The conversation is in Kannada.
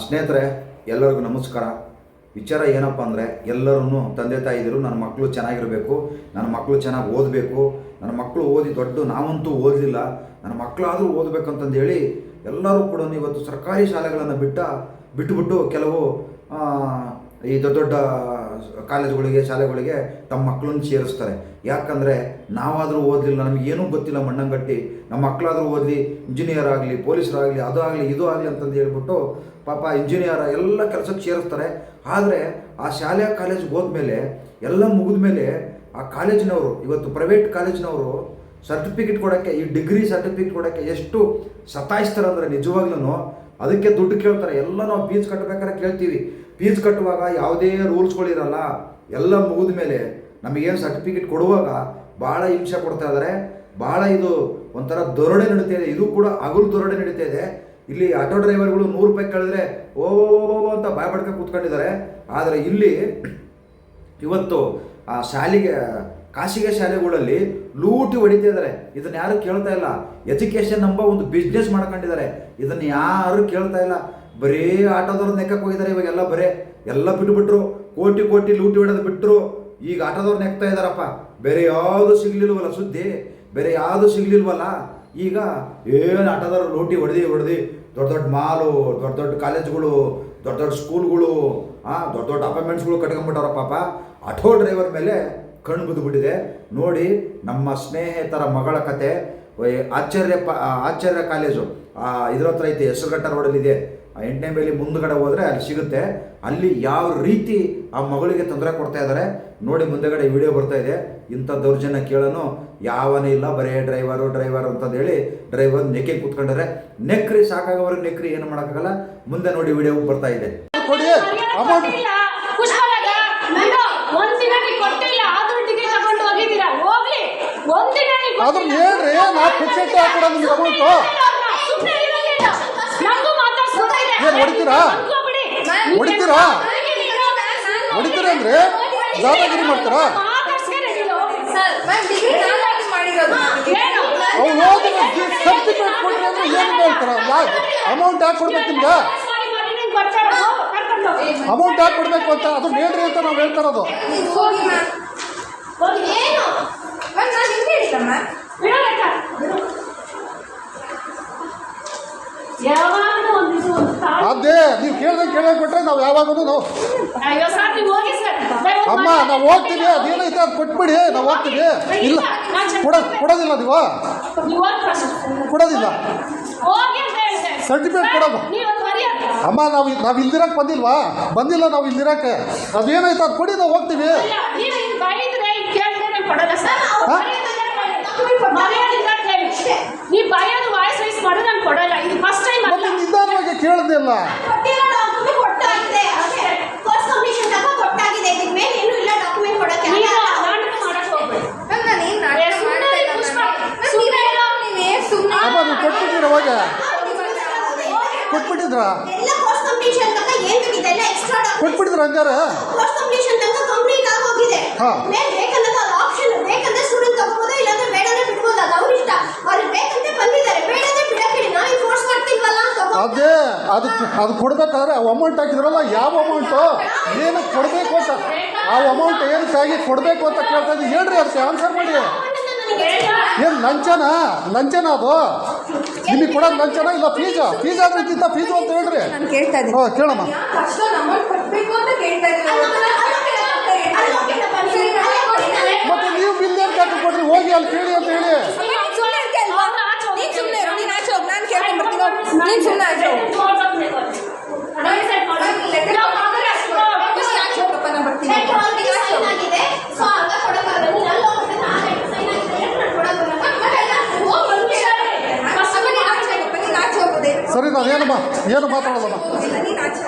ಸ್ನೇಹಿತರೆ, ಎಲ್ಲರಿಗೂ ನಮಸ್ಕಾರ. ವಿಚಾರ ಏನಪ್ಪ ಅಂದರೆ ಎಲ್ಲರೂ ತಂದೆ ತಾಯಿದ್ರು ನನ್ನ ಮಕ್ಕಳು ಚೆನ್ನಾಗಿರಬೇಕು, ನನ್ನ ಮಕ್ಕಳು ಚೆನ್ನಾಗಿ ಓದಬೇಕು, ನನ್ನ ಮಕ್ಕಳು ಓದಿ ದೊಡ್ಡ ನಾವಂತೂ ಓದಲಿಲ್ಲ, ನನ್ನ ಮಕ್ಕಳಾದರೂ ಓದಬೇಕಂತಂದು ಹೇಳಿ ಎಲ್ಲರೂ ಕೂಡ ಇವತ್ತು ಸರ್ಕಾರಿ ಶಾಲೆಗಳನ್ನು ಬಿಟ್ಟ ಬಿಟ್ಟುಬಿಟ್ಟು ಕೆಲವು ಈ ದೊಡ್ಡ ದೊಡ್ಡ ಕಾಲೇಜುಗಳಿಗೆ, ಶಾಲೆಗಳಿಗೆ ತಮ್ಮ ಮಕ್ಕಳನ್ನು ಸೇರಿಸ್ತಾರೆ. ಯಾಕಂದರೆ ನಾವಾದರೂ ಓದಲಿಲ್ಲ, ನಮಗೆ ಏನೂ ಗೊತ್ತಿಲ್ಲ ಮಣ್ಣಂಗಟ್ಟಿ. ನಮ್ಮ ಮಕ್ಕಳಾದರೂ ಓದಲಿ ಇಂಜಿನಿಯರ್ ಆಗಲಿ ಪೊಲೀಸರಾಗಲಿ ಅದು ಆಗಲಿ ಇದು ಆಗಲಿ ಅಂತಂದು ಹೇಳ್ಬಿಟ್ಟು ಪಾಪ ಇಂಜಿನಿಯರ್ ಎಲ್ಲ ಕೆಲಸಕ್ಕೆ ಸೇರಿಸ್ತಾರೆ. ಆದರೆ ಆ ಶಾಲೆ ಕಾಲೇಜ್ಗೆ ಹೋದ್ಮೇಲೆ ಎಲ್ಲ ಮುಗಿದ ಮೇಲೆ ಆ ಕಾಲೇಜಿನವರು, ಇವತ್ತು ಪ್ರೈವೇಟ್ ಕಾಲೇಜಿನವರು ಸರ್ಟಿಫಿಕೇಟ್ ಕೊಡೋಕ್ಕೆ, ಈ ಡಿಗ್ರಿ ಸರ್ಟಿಫಿಕೇಟ್ ಕೊಡೋಕ್ಕೆ ಎಷ್ಟು ಸತಾಯಿಸ್ತಾರೆ ಅಂದರೆ ನಿಜವಾಗ್ಲೂ ಅದಕ್ಕೆ ದುಡ್ಡು ಕೇಳ್ತಾರೆ. ಎಲ್ಲ ನಾವು ಫೀಸ್ ಕಟ್ಟಬೇಕಾದ್ರೆ ಕೇಳ್ತೀವಿ. ಫೀಸ್ ಕಟ್ಟುವಾಗ ಯಾವುದೇ ರೂಲ್ಸ್ಗಳಿರಲ್ಲ, ಎಲ್ಲ ಮುಗಿದ ಮೇಲೆ ನಮಗೇನು ಸರ್ಟಿಫಿಕೇಟ್ ಕೊಡುವಾಗ ಭಾಳ ಹಿಂಸೆ ಕೊಡ್ತಾ ಇದ್ದಾರೆ ಭಾಳ ಇದು ಒಂಥರ ದೊರಡೆ ನಡೀತಾ ಇದೆ. ಇದು ಕೂಡ ಹಗಲು ದೊರಡೆ ನಡೀತಾ ಇದೆ. ಇಲ್ಲಿ ಆಟೋ ಡ್ರೈವರ್ಗಳು ನೂರು ರೂಪಾಯಿ ಕೇಳಿದ್ರೆ, ಓ ಅಂತ ಭಯಪಡ್ಕೊಂಡು ಕೂತ್ಕೊಂಡಿದ್ದಾರೆ. ಆದರೆ ಇಲ್ಲಿ ಇವತ್ತು ಆ ಶಾಲೆಗೆ, ಖಾಸಗಿ ಶಾಲೆಗಳಲ್ಲಿ ಲೂಟಿ ಹೊಡಿತಾ ಇದ್ದಾರೆ ಇದನ್ನ ಯಾರು ಕೇಳ್ತಾ ಇಲ್ಲ. ಎಜುಕೇಶನ್ ಎಂಬ ಒಂದು ಬಿಸ್ನೆಸ್ ಮಾಡ್ಕೊಂಡಿದ್ದಾರೆ. ಇದನ್ನ ಯಾರು ಕೇಳ್ತಾ ಇಲ್ಲ. ಬರೀ ಆಟೋದವ್ರ ನೆಕ್ಕಕ್ಕೆ ಹೋಗಿದ್ದಾರೆ ಇವಾಗೆಲ್ಲ ಬರೇ ಎಲ್ಲ ಬಿಟ್ಬಿಟ್ರು, ಕೋಟಿ ಕೋಟಿ ಲೂಟಿ ಹೊಡೆದು ಬಿಟ್ಟರು ಈಗ ಆಟೋದವ್ರು ನೆಕ್ತಾ ಇದ್ದಾರಪ್ಪ ಬೇರೆ ಯಾವುದು ಸಿಗ್ಲಿಲ್ವಲ್ಲ ಸುದ್ದಿ? ಬೇರೆ ಯಾವುದು ಸಿಗ್ಲಿಲ್ವಲ್ಲ? ಈಗ ಏನು ಆಟೋದವ್ರು ಲೂಟಿ ಹೊಡೆದು ಹೊಡೆದು ದೊಡ್ಡ ದೊಡ್ಡ ಮಾಲು, ದೊಡ್ಡ ದೊಡ್ಡ ಕಾಲೇಜ್ಗಳು, ದೊಡ್ಡ ದೊಡ್ಡ ಸ್ಕೂಲ್ಗಳು ಹಾಂ ದೊಡ್ಡ ದೊಡ್ಡ ಅಪಾರ್ಟ್ಮೆಂಟ್ಸ್ಗಳು ಕಟ್ಕೊಂಡ್ಬಿಟ್ಟವ್ರ ಪಾಪ ಆಟೋ ಡ್ರೈವರ್ ಮೇಲೆ ಕಣ್ಣು ಬಿದ್ದುಬಿಟ್ಟಿದೆ ನೋಡಿ ನಮ್ಮ ಸ್ನೇಹಿತರ ಮಗಳ ಕತೆ. ಆಚಾರ್ಯ ಪ ಆಶ್ಚರ್ಯ ಆಚಾರ್ಯ ಕಾಲೇಜು. ಆ, ಇದ್ರ ಹತ್ರ ಐತೆ ಹೆಸರುಘಟ್ಟ ರೋಡಲ್ಲಿದೆ. ಆ ಎಂಟನೇ ಮೇಲೆ ಮುಂದ್ಗಡೆ ಹೋದರೆ ಅಲ್ಲಿ ಸಿಗುತ್ತೆ. ಅಲ್ಲಿ ಯಾವ ರೀತಿ ಆ ಮಗಳಿಗೆ ತೊಂದರೆ ಕೊಡ್ತಾ ಇದ್ದಾರೆ ನೋಡಿ ಮುಂದೆಗಡೆ ವಿಡಿಯೋ ಬರ್ತಾ ಇದೆ. ಇಂಥ ದೌರ್ಜನ್ಯ ಕೇಳೋನು ಯಾವನೇ ಇಲ್ಲ ಬರೇ ಡ್ರೈವರು ಡ್ರೈವರ್ ಅಂತಂದು ಹೇಳಿ ಡ್ರೈವರ್ ನೆಕ್ಕೆ ಕೂತ್ಕೊಂಡಾರೆ. ನೆಕ್ರಿ ಸಾಕಾಗವರು ನೆಕ್ರಿ ಏನು ಮಾಡೋಕ್ಕಾಗಲ್ಲ. ಮುಂದೆ ನೋಡಿ ವಿಡಿಯೋ ಬರ್ತಾ ಇದೆ. ಕೊಡಿ ಅಮೌಂಟ್. ನೀವು ಹೇಳ್ರಿ ನಾ ಫಿಕ್ಸೆಟ್ ಹಾಕೊಡೋದು ನಿಮ್ಗೆ ಅಮೌಂಟು ಏನ್ ಹೊಡಿತೀರಾ? ಹೊಡಿತೀರಾ? ಹೊಡಿತೀರಾ ಅಂದ್ರೆ ದಾದಾಗಿರಿ ಮಾಡ್ತೀರಾ? ಅವ್ರು ಹೋದ್ರೆ ಸರ್ಟಿಫಿಕೇಟ್ ಕೊಡ್ರಿ ಅಂದ್ರೆ ಏನು ಹೇಳ್ತಾರ ಅಮೌಂಟ್ ಯಾಕೆ ಕೊಡ್ಬೇಕು ನಿಮ್ಗೆ ಹೋಗಿ. ಅಮೌಂಟ್ ಯಾಕೆ ಕೊಡ್ಬೇಕು ಅಂತ ಅದು ಹೇಳ್ರಿ ಅಂತ ನಾವು ಹೇಳ್ತಾ ಇರೋದು ನೀವು ಹೋಗಿ ಮ್ಯಾಮ್ ಹೋಗಿ. ಏನು ಮ್ಯಾಮ್ ಬಿಡು ಲೆಕ್ಕ. ಬಿಡು. ಒಂದು ಇದು ಒಂದು. ಅದೇ ನೀವು ಕೇಳ್ದಂಗೆ ಕೇಳಿ ಕೊಟ್ರೆ ನಾವು ಯಾವಾಗಲೂ ನಾವು ಅಯ್ಯೋ ಸರ್ ನೀವು ಹೋಗಿ ಸರ್ ದಯವಿಟ್ಟು ಅಮ್ಮ. ನಾವು ಹೋಗ್ತೀವಿ ಅದೇನೈತೆ ಅದು ಕೊಟ್ಬಿಡಿ ನಾವು ಹೋಗ್ತೀವಿ ಇಲ್ಲ ಕೊಡ ಕೊಡೋದಿಲ್ಲ ನೀವು ನೀವು ಹೋಗಿ first. ಕೊಡೋದಿಲ್ಲ ಹೋಗಿ ಅಂತ ಹೇಳ್ದೆ. Certificate ಕೊಡೋದು. ನೀವು ಅದು ಮರ್ಯಾದೆ. ಅಮ್ಮ ನಾವು ನಾವು ಇಲ್ದಿರಕ್ಕೆ ಬಂದಿಲ್ವಾ ಬಂದಿಲ್ಲ ನಾವು ಇಲ್ದಿರಕ್ಕೆ ಅದೇನೈತೆ ಅದು ಕೊಡಿ ನಾವು ಹೋಗ್ತೀವಿ ಇಲ್ಲ, ನೀವು ಹಿಂಗ್ ಬೈದ್ರೆ ಹಿಂಗ್ ಕೇಳಿದ್ರೆ ನಾನು ಕೊಡಲ್ಲ ಸರ್. ಹಾ? ಮರ್ಯಾದೆಯಿಂದ ಕೊಟ್ಬಿಟ್ಟಿದ್ರ ಹಂಗಾರ ವಾಯ್ಸ್ ನಾನು ಕೊಡಲ್ಲ. ಇದು ಫಸ್ಟ್ ಟೈಮ್ ಅಲ್ಲ. ಮತ್ತೆ ನಿಧಾನವಾಗಿ ಕೇಳ್ದಿಲ್ಲ ಕೊಟ್ಟಾಗಿದೆ. ಅಷ್ಟೇ ಕೋರ್ಸ್ ಕಂಪ್ಲೀಷನ್ ಅದಕ್ಕೆ ಅದು ಕೊಡ್ಬೇಕಾದ್ರೆ ಆ ಅಮೌಂಟ್ ಹಾಕಿದ್ರಲ್ಲ ಯಾವ ಅಮೌಂಟು ಏನು ಕೊಡಬೇಕು ಅಂತ ಆ ಅಮೌಂಟ್ ಏನಕ್ಕಾಗಿ ಕೊಡಬೇಕು ಅಂತ ಕೇಳ್ತಾ ಇದ್ದೀನಿ ಹೇಳ್ರಿ ಅದಕ್ಕೆ ಆನ್ಸರ್ ಮಾಡಿ ಏನು ಲಂಚನ ಲಂಚನ ಅದು ನಿಮಗೆ ಕೊಡೋದು ಲಂಚನ ಇಲ್ಲ ಫೀಸಾ ಫೀಸ್ ಆದ್ರೆ ಇದ್ದಿದ್ದ ಫೀಸು ಅಂತ ಹೇಳ್ರಿ ನಾನು ಹಾಂ ಕೇಳಮ್ಮ ಮತ್ತೆ ನೀವು ಬಿಲ್ ಏನು ಕಟ್ಟು ಕೊಡ್ರಿ ಹೋಗಿ ಅಲ್ಲಿ ಕೇಳಿ ಅಂತ ಹೇಳಿ ಏನಮ್ಮ ಏನು ಮಾತಾಡೋದಮ್ಮ ನಾನು ಮಾತಾಡ್ತೀನಿ